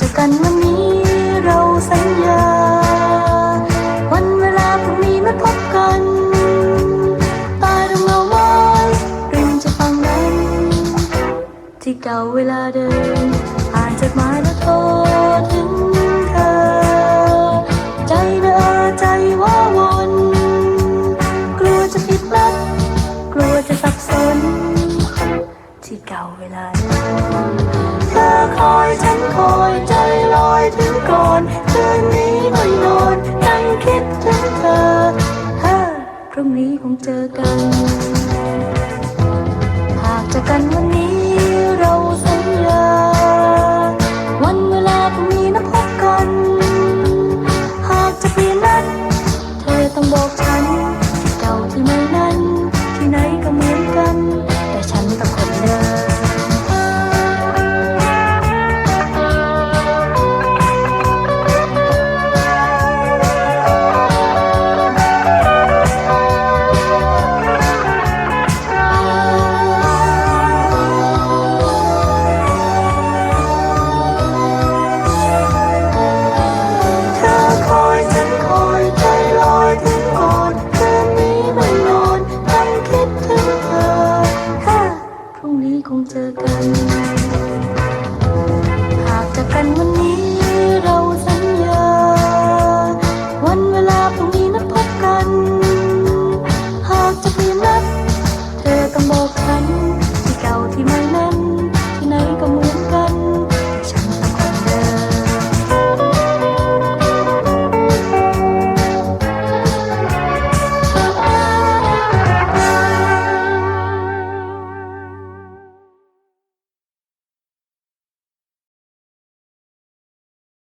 จอกันวันนี้เราสัญญา วันเวลาพรุ่งนี้นาพบกันตาดวงเงาไมอนริมจะฟังนั้น ที่เก่าเวลาเดิมอ่านจดหมายแล้วโทรถึงเธอ ใจเด้อใจว่าวนกลัวจะผิดพลาดกลัวจะสับสน ที่เก่าเวลา คืนนี้ก็นอนนั่งคิดถึงเธอถ้าพรุ่งนี้คงเจอกัน together.